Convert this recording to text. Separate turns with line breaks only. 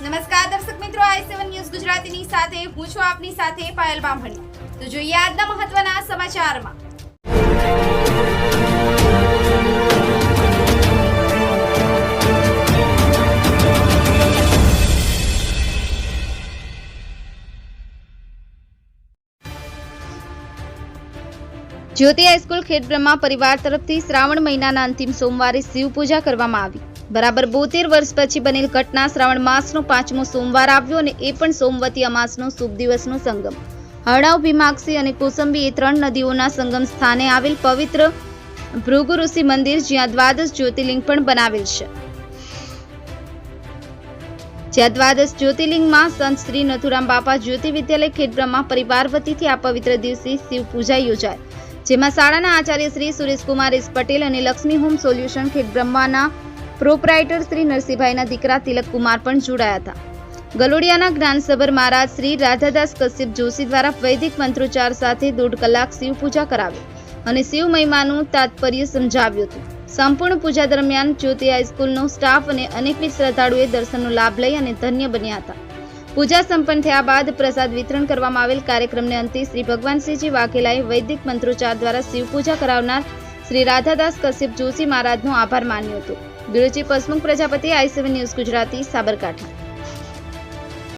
નમસ્કાર દર્શક મિત્રો, આઈ સેવન ન્યૂઝ ગુજરાતીની સાથે, હું છું આપની સાથે પાયલ બામણી. તો જોઈએ આજના મહત્વના સમાચારમાં. જ્યોતિ હાઈસ્કૂલ ખેડબ્રહ્મા પરિવાર તરફથી શ્રાવણ મહિનાના અંતિમ સોમવારે શિવ પૂજા કરવામાં આવી. બરાબર બોતેર વર્ષ પછી બનેલ ઘટના શ્રાવણ માસનો પાંચમો સોમવાર આવ્યો અને એ પણ સોમવતી અમાસનો શુભ દિવસનો સંગમ. હરણાવ, ભીમાક્ષી અને કોસંબી એ ત્રણ નદીઓના સંગમ સ્થાને આવેલ પવિત્ર ભૃગુ ઋષિ મંદિર જ્યાં દ્વાદશ જ્યોતિર્લિંગ પણ બનાવેલ છે. જ્યાં દ્વાદશ જ્યોતિર્લિંગમાં સંત શ્રી નથુરામ બાપા જ્યોતિ વિદ્યાલય ખેડબ્રહ્મા પરિવાર વતીથી આ પવિત્ર દિવસે શિવ પૂજા યોજાય. જેમાં શાળાના આચાર્ય શ્રી સુરેશકુમાર એસ પટેલ અને લક્ષ્મી હોમ સોલ્યુશન ખેડબ્રહ્માના પ્રોપરાઇટર શ્રી નરસિંહભાઈના દીકરા તિલકકુમાર પણ જોડાયા હતા. ગલોડિયાના જ્ઞાનસભર મહારાજ શ્રી રાધાદાસ કશ્યપ જોશી દ્વારા વૈદિક મંત્રોચ્ચાર સાથે દોઢ કલાક શિવ પૂજા કરાવી અને શિવ મહિમાનું તાત્પર્ય સમજાવ્યું હતું. સંપૂર્ણ પૂજા દરમિયાન જ્યોતિ હાઈસ્કૂલનો સ્ટાફ અને અનેકવિધ શ્રદ્ધાળુએ દર્શનનો લાભ લઈ અને ધન્ય બન્યા હતા. પૂજા સંપન્ન થયા બાદ પ્રસાદ વિતરણ કરવામાં આવેલ કાર્યક્રમને અંતે શ્રી ભગવાનસિંહજી વાઘેલાએ વૈદિક મંત્રોચ્ચાર દ્વારા શિવ પૂજા કરાવનાર શ્રી રાધાદાસ કશ્યપ જોશી મહારાજનો આભાર માન્યો હતો. Bureau chief Pasmukh Prajapati, I seven news Gujarati, Sabarkantha.